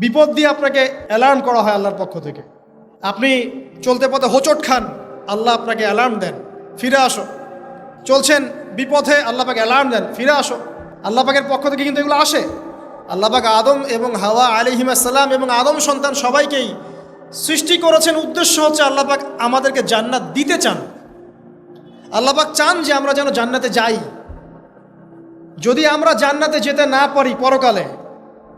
বিপদ দিয়ে আপনাকে অ্যালার্ম করা হয় আল্লাহর পক্ষ থেকে। আপনি চলতে পথে হোঁচট খান, আল্লাহ আপনাকে অ্যালার্ম দেন, ফিরে আসো। চলছেন বিপথে, আল্লাহ পাকে অ্যালার্ম দেন, ফিরে আসো। আল্লাহ পাকের পক্ষ থেকে কিন্তু এগুলো আসে। আল্লাহ পাক আদম এবং হাওয়া আলিহিমাসাল্লাম এবং আদম সন্তান সবাইকেই সৃষ্টি করেছেন। উদ্দেশ্য হচ্ছে আল্লাহ পাক আমাদেরকে জান্নাত দিতে চান। আল্লাহ পাক চান যে আমরা যেন জান্নাতে যাই। যদি আমরা জান্নাতে যেতে না পারি পরকালে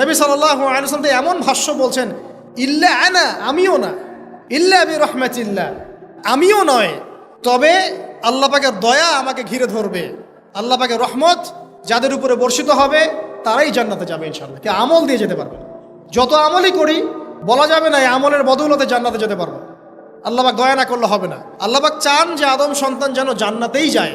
নবী সাল্লাহ আলসালাম এমন ভাষ্য বলছেন, ইল্লা আনা, আমিও না। ইল্লা আবি রহমাতিল্লা আমিও নয়, তবে আল্লাহ পাকের দয়া আমাকে ঘিরে ধরবে। আল্লাহ পাকের রহমত যাদের উপরে বর্ষিত হবে, তারাই জান্নাতে যাবে ইনশাল্লাহ কে আমল দিয়ে যেতে পারবে যত আমলই করি, বলা যাবে না এই আমলের বদৌলতে জান্নাতে যেতে পারব। আল্লাহবাক দয়া না করলে হবে না। আল্লাহবাক চান যে আদম সন্তান যেন জান্নাতেই যায়।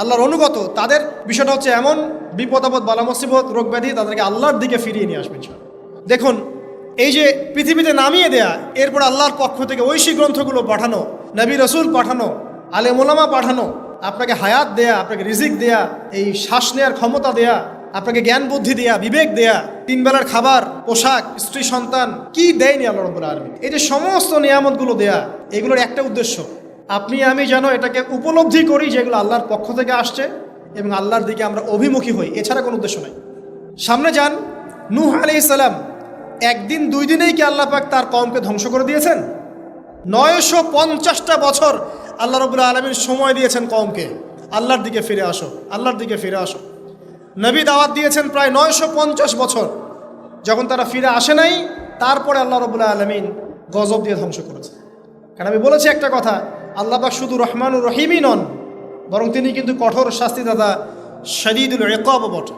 আল্লাহর অনুগত, তাদের বিষয়টা হচ্ছে এমন বিপদ আপদ, বালা মুসিবত, রোগ ব্যাধি তাদেরকে আল্লাহর দিকে ফিরিয়ে নিয়ে আসবে ইনশাআল্লাহ। দেখুন, এই যে পৃথিবীতে নামিয়ে দেয়া, এরপর আল্লাহর পক্ষ থেকে ঐশী গ্রন্থগুলো পাঠানো, নবী রসুল পাঠানো আলে মোলামা পাঠানো, আপনাকে হায়াত দেয়া, আপনাকে রিজিক দেয়া, এই শ্বাস নেওয়ার ক্ষমতা দেয়া, আপনাকে জ্ঞান বুদ্ধি দেয়া, বিবেক দেয়া, তিন বেলার খাবার, পোশাক, স্ত্রী সন্তান, কি দেয়নি আল্লাহ রব্বুল আলমী এই যে সমস্ত নিয়ামতগুলো দেয়া, এগুলোর একটা উদ্দেশ্য আপনি, আমি যেন এটাকে উপলব্ধি করি যেগুলো আল্লাহর পক্ষ থেকে আসছে এবং আল্লাহর দিকে আমরা অভিমুখী হই, এছাড়া কোনো উদ্দেশ্য নাই। সামনে যান, নূহ আলি সালাম, একদিন, দুই দিনেই কি আল্লাহ পাক তার কমকে ধ্বংস করে দিয়েছেন? নয়শো পঞ্চাশটা বছর আল্লাহ রবুল্লা আলমীর সময় দিয়েছেন কমকে আল্লাহর দিকে ফিরে আসো, আল্লাহর দিকে ফিরে আসো। নবী দাওয়াত দিয়েছেন প্রায় নয়শো পঞ্চাশ বছর। যখন তারা ফিরে আসে নাই, তারপরে আল্লাহ রবুল্লা আলমিন গজব দিয়ে ধ্বংস করেছে। কারণ আমি বলেছি একটা কথা আল্লাহ পাক শুধু রহমানুর রহিমই নন, বরং তিনি কিন্তু কঠোর শাস্তিদাতা শদীদুল রেকব বটে।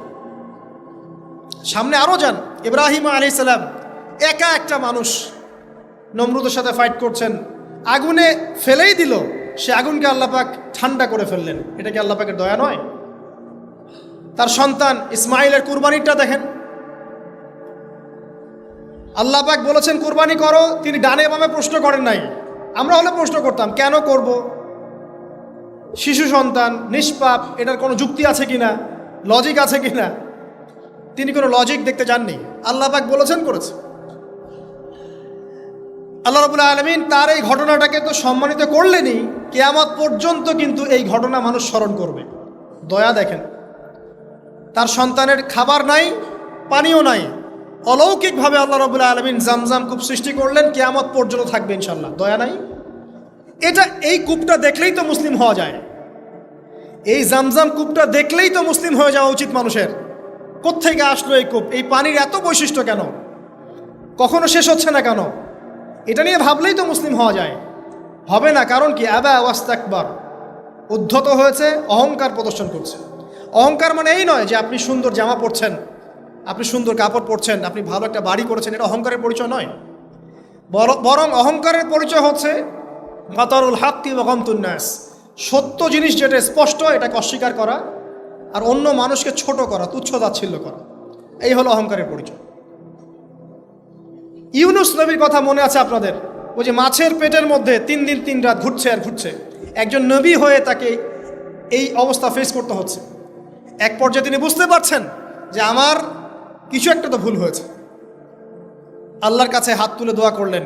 সামনে আরও যান, ইব্রাহিম আলি সালাম একা একটা মানুষ নমরুদের সাথে ফাইট করছেন, আগুনে ফেলেই দিল, সে আগুনকে আল্লাপাক ঠান্ডা করে ফেললেন। এটা কি আল্লাপাকের দয়া নয়? তার সন্তান ইসমাইলের কুরবানিটা দেখেন। আল্লাপাক বলেছেন, কুরবানি করো। তিনি ডানে বামে প্রশ্ন করেন নাই। আমরা হলে প্রশ্ন করতাম, কেন করব? শিশু সন্তান, নিষ্পাপ, এটার কোনো যুক্তি আছে কি না লজিক আছে কি না তিনি কোনো লজিক দেখতে যাননি। আল্লাপাক বলেছেন করেছে। আল্লাহ রবুল্লা আলমিন তার এই ঘটনাটাকে তো সম্মানিত করলেনই, কেয়ামত পর্যন্ত কিন্তু এই ঘটনা মানুষ স্মরণ করবে। দয়া দেখেন। তার সন্তানের খাবার নাই, পানিও নাই। অলৌকিকভাবে আল্লাহ রবুল্লা আলমিন জামজাম কূপ সৃষ্টি করলেন, কেয়ামত পর্যন্ত থাকবে ইনশাল্লাহ দয়া নাই? এটা এই কূপটা দেখলেই তো মুসলিম হওয়া যায়। এই জামজাম কূপটা দেখলেই তো মুসলিম হয়ে যাওয়া উচিত মানুষের। কোত্থেকে আসলো এই কূপ? এই পানির এত বৈশিষ্ট্য কেন? কখনো শেষ হচ্ছে না কেন? এটা নিয়ে ভাবলেই তো মুসলিম হওয়া যায়। হবে না, কারণ কি? আবা ওয়াস্তাকবার উদ্ধত হয়েছে, অহংকার প্রদর্শন করছে। অহংকার মানে এই নয় যে আপনি সুন্দর জামা পরছেন। আপনি সুন্দর কাপড় পরছেন, আপনি ভালো একটা বাড়ি করেছেন, এটা অহংকারের পরিচয় নয়। বরং অহংকারের পরিচয় হচ্ছে মাতারুল হাক্কি ওগমতুন্নাস সত্য জিনিস যেটা স্পষ্ট, এটাকে অস্বীকার করা আর অন্য মানুষকে ছোট করা, তুচ্ছ তাচ্ছিল্য করা। এই হলো অহংকারের পরিচয়। ইউনুস নবীর কথা মনে আছে আপনাদের? ওই যে মাছের পেটের মধ্যে তিন দিন তিন রাত ঘুরছে আর ঘুরছে। একজন নবী হয়ে তাকে এই অবস্থা ফেস করতে হচ্ছে। এক পর্যায়ে তিনি বুঝতে পারছেন যে আমার কিছু একটা তো ভুল হয়েছে। আল্লাহর কাছে হাত তুলে দোয়া করলেন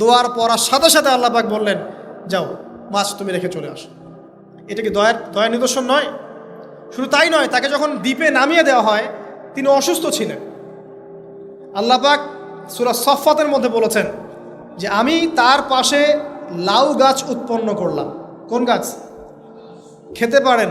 দোয়ার পড়ার সাথে সাথে আল্লাহ পাক বললেন, যাও, মাছ তুমি রেখে চলে আসো। এটা কি দয়ার দয়া নিদর্শন নয়? শুধু তাই নয়, তাকে যখন দ্বীপে নামিয়ে দেওয়া হয়, তিনি অসুস্থ ছিলেন। আল্লাহ পাক সুরা সফাতের মধ্যে বলেছেন যে, আমি তার পাশে লাউ গাছ উৎপন্ন করলাম। কোন গাছ? খেতে পারেন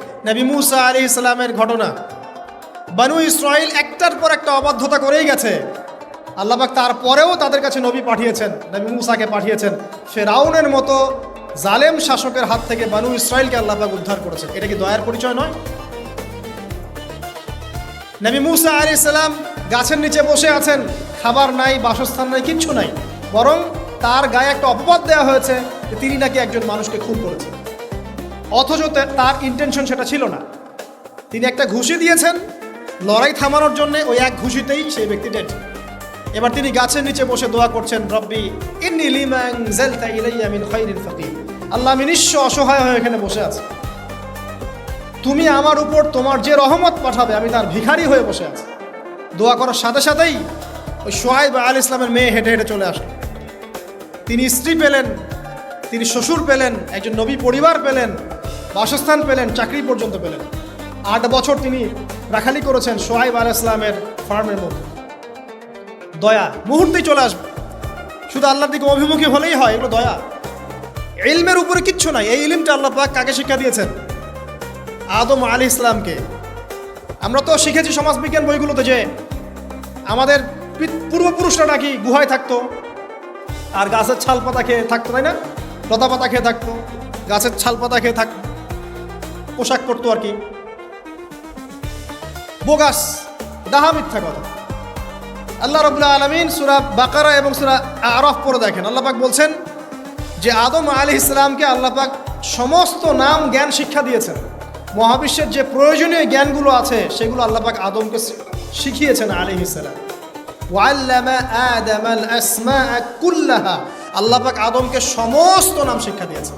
নবী মুসা আলী ইসলামের ঘটনা। বানু ইসরাইল একটার পর একটা অবাধ্যতা করেই গেছে। আল্লাহবাক তারপরেও তাদের কাছে নবী পাঠিয়েছেন, নবী মুসাকে পাঠিয়েছেন। ফেরাউনের মতো জালেম শাসকের হাত থেকে বানু ইসরায়েলকে আল্লাহবাক উদ্ধার করেছেন। এটা কি দয়ার পরিচয় নয়? নবী মুসা আলী ইসলাম গাছের নিচে বসে আছেন, খাবার নাই, বাসস্থান নাই, কিচ্ছু নাই। বরং তার গায়ে একটা অপবাদ দেওয়া হয়েছে তিনি নাকি একজন মানুষকে খুন করেছেন। অথচ তার ইন্টেনশন সেটা ছিল না। তিনি একটা ঘুষি দিয়েছেন, লড়াই থামানোর জন্য ওই এক ঘুষিতেই সেই ব্যক্তি ডেড এবার তিনি গাছের নিচে বসে দোয়া করছেন, রব্বি, ইন্নি লিমান জালতা ইলাইয়া আল্লাহ আমি নিঃস্ব অসহায় হয়ে এখানে বসে আছি। তুমি আমার উপর তোমার যে রহমত পাঠাবে, আমি তার ভিখারি হয়ে বসে আছি। দোয়া করার সাথে সাথেই ওই সোহাইব আল ইসলামের মেয়ে হেঁটে হেঁটে চলে আসে। তিনি স্ত্রী পেলেন, তিনি শ্বশুর পেলেন, একজন নবী পরিবার পেলেন বাসস্থান পেলেন, চাকরি পর্যন্ত পেলেন। আট বছর তিনি রাখালি করেছেন সোহাইব আল ইসলামের ফার্মের মধ্যে। দয়া, মুহূর্তেই চলে আসবে। শুধু আল্লাহর দিকে অভিমুখী হলেই হয়, এগুলো দয়া। ইলমের উপরে কিচ্ছু নাই, এই ইলিমটা আল্লাহ পাক কাকে শিক্ষা দিয়েছেন? আদম আলী ইসলামকে। আমরা তো শিখেছি সমাজবিজ্ঞান বইগুলোতে যে আমাদের পূর্বপুরুষরা নাকি গুহায় থাকতো, আর গাছের ছাল পাতা খেয়ে থাকতো, তাই না? লতা পাতা খেয়ে থাকতো, গাছের ছাল পাতা খেয়ে থাকতো। পোশাক পরতো আর কি। বোগাস ডাহা মিথ্যা কথা। আল্লাহ রবুল্লাহ আলমিন সুরা বাকারা এবং সুরা আরফ পরে দেখেন। আল্লাহ পাক বলছেন যে, আদম আলী ইসলামকে আল্লাহ পাক সমস্ত নাম জ্ঞান শিক্ষা দিয়েছেন। মহাবিশ্বের যে প্রয়োজনীয় জ্ঞানগুলো আছে, সেগুলো আল্লাহ পাক আদমকে শিখিয়েছেন আলী ইসলাম ওয়াল্লামা আদামাল আসমা কুল্লাহা। আল্লাহ পাক আদমকে সমস্ত নাম শিক্ষা দিয়েছেন।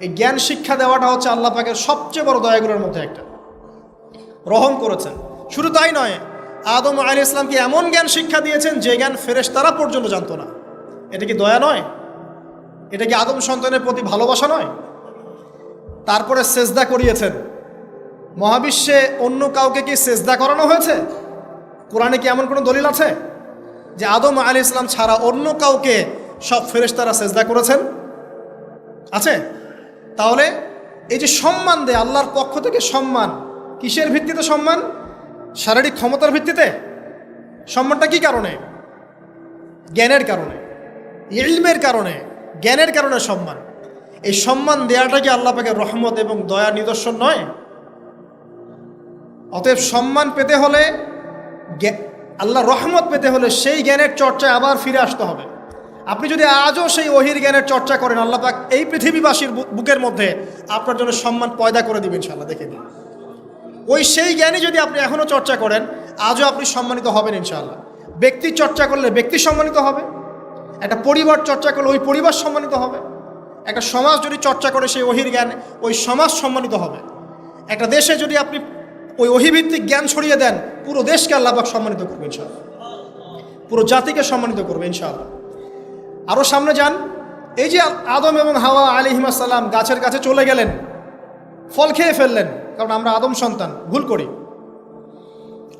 এই জ্ঞান শিক্ষা দেওয়াটা হচ্ছে আল্লাহ পাকের সবচেয়ে বড় দয়াগুলোর মধ্যে একটা। রহম করেছেন। শুধু তাই নয়, আদম আলী ইসলামকে এমন জ্ঞান শিক্ষা দিয়েছেন যে জ্ঞান ফেরেশ তারা পর্যন্ত জানতো না? এটা কি দয়া নয়? এটা কি আদম সন্তানের প্রতি ভালোবাসা নয়? তারপরে সেজদা করিয়েছেন। মহাবিশ্বে অন্য কাউকে কি সেজদা করানো হয়েছে? কোরআনে কি এমন কোনো দলিল আছে? যে আদম আলী ইসলাম ছাড়া অন্য কাউকে সব ফেরেশতারা সেজদা করেছেন? আছে? তাহলে এই যে সম্মান দেয়, আল্লাহর পক্ষ থেকে সম্মান, কিসের ভিত্তিতে সম্মান? শারীরিক ক্ষমতার ভিত্তিতে? সম্মানটা কি কারণে? জ্ঞানের কারণে। ইলমের কারণে, জ্ঞানের কারণে সম্মান। এই সম্মান দেওয়াটা কি আল্লাহ পাকে রহমত এবং দয়া নিদর্শন নয়? অতএব সম্মান পেতে হলে আল্লাহ রহমত পেতে হলে সেই জ্ঞানের চর্চায় আবার ফিরে আসতে হবে। আপনি যদি আজও সেই ওহির জ্ঞানের চর্চা করেন, আল্লাহ পাক এই পৃথিবীবাসীর বুকের মধ্যে আপনার জন্য সম্মান পয়দা করে দিবেন ইনশাল্লাহ দেখে দিন ওই সেই জ্ঞানই যদি আপনি এখনও চর্চা করেন, আজও আপনি সম্মানিত হবেন ইনশাআল্লাহ। ব্যক্তি চর্চা করলে ব্যক্তি সম্মানিত হবে, একটা পরিবার চর্চা করলে ওই পরিবার সম্মানিত হবে, একটা সমাজ যদি চর্চা করে সেই ওহির জ্ঞান, ওই সমাজ সম্মানিত হবে। একটা দেশে যদি আপনি ওই অহিভিত্তিক জ্ঞান ছড়িয়ে দেন, পুরো দেশকে আল্লাহবাক সম্মানিত করবে ইনশাআল্লাহ। পুরো জাতিকে সম্মানিত করবে ইনশাআল্লাহ। আরও সামনে যান। এই যে আদম এবং হাওয়া আলিহিমাসাল্লাম গাছের কাছে চলে গেলেন, ফল খেয়ে ফেললেন, কারণ আমরা আদম সন্তান, ভুল করি।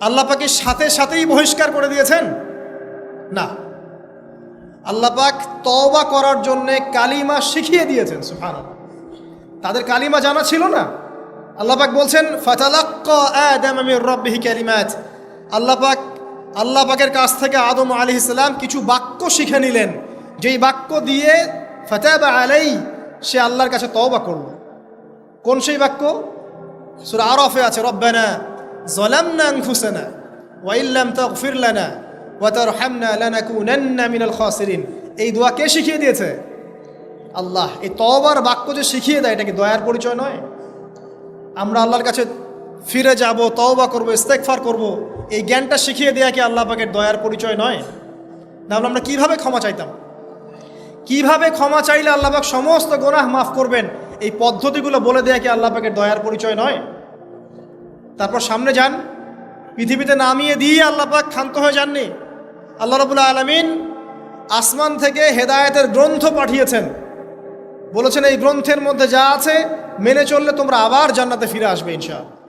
আল্লাহ পাকে সাথে সাথেই বহিষ্কার করে দিয়েছেন? না। আল্লাহ পাক তওবা করার জন্যে কালিমা শিখিয়ে দিয়েছেন সুফান তাদের কালিমা জানা ছিল না। আল্লাহ পাক বলছেন, ফাতালাক্ক আদম মির রাব্বিহি কালিমাত। আল্লাহ পাক, আল্লাহ পাকের কাছ থেকে আদম আলাইহিস সালাম কিছু বাক্য শিখে নিলেন। যেই বাক্য দিয়ে ফাতাবা আলাই, সে আল্লাহর কাছে তওবা করল। কোন সেই বাক্য? সুরা আরফে আছে, রব্বানা জলামনা আনফুসানা ওয়া ইল্লাম তাগফির লানা ওয়া তারহামনা লানাকুনান্না মিনাল খাসিরিন। এই দোয়া কে শিখিয়ে দিয়েছে? আল্লাহ। এই তওবার বাক্য যে শিখিয়ে দেয়, এটা কি দয়ার পরিচয় নয়? আমরা আল্লাহর কাছে ফিরে যাব, তওবা করব, ইস্তেগফার করব, এই জ্ঞানটা শিখিয়ে দেয়া কি আল্লাহ পাকের দয়ার পরিচয় নয়? তাহলে আমরা কীভাবে ক্ষমা চাইতাম? কীভাবে ক্ষমা চাইলে আল্লাপাক সমস্ত গোনাহ মাফ করবেন? এই পদ্ধতিগুলো বলে দেয়া কি আল্লাহ পাকের দয়ার পরিচয় নয়? তারপর সামনে যান। পৃথিবীতে নামিয়ে দিয়ে আল্লাহ পাক ক্ষান্ত হয়ে যাননি। আল্লাহ রবুল্লা আলমিন আসমান থেকে হেদায়েতের গ্রন্থ পাঠিয়েছেন। বলেছেন, এই গ্রন্থের মধ্যে যা আছে, মেনে চললে তোমরা আবার জান্নাতে ফিরে আসবে ইনশাআল্লাহ।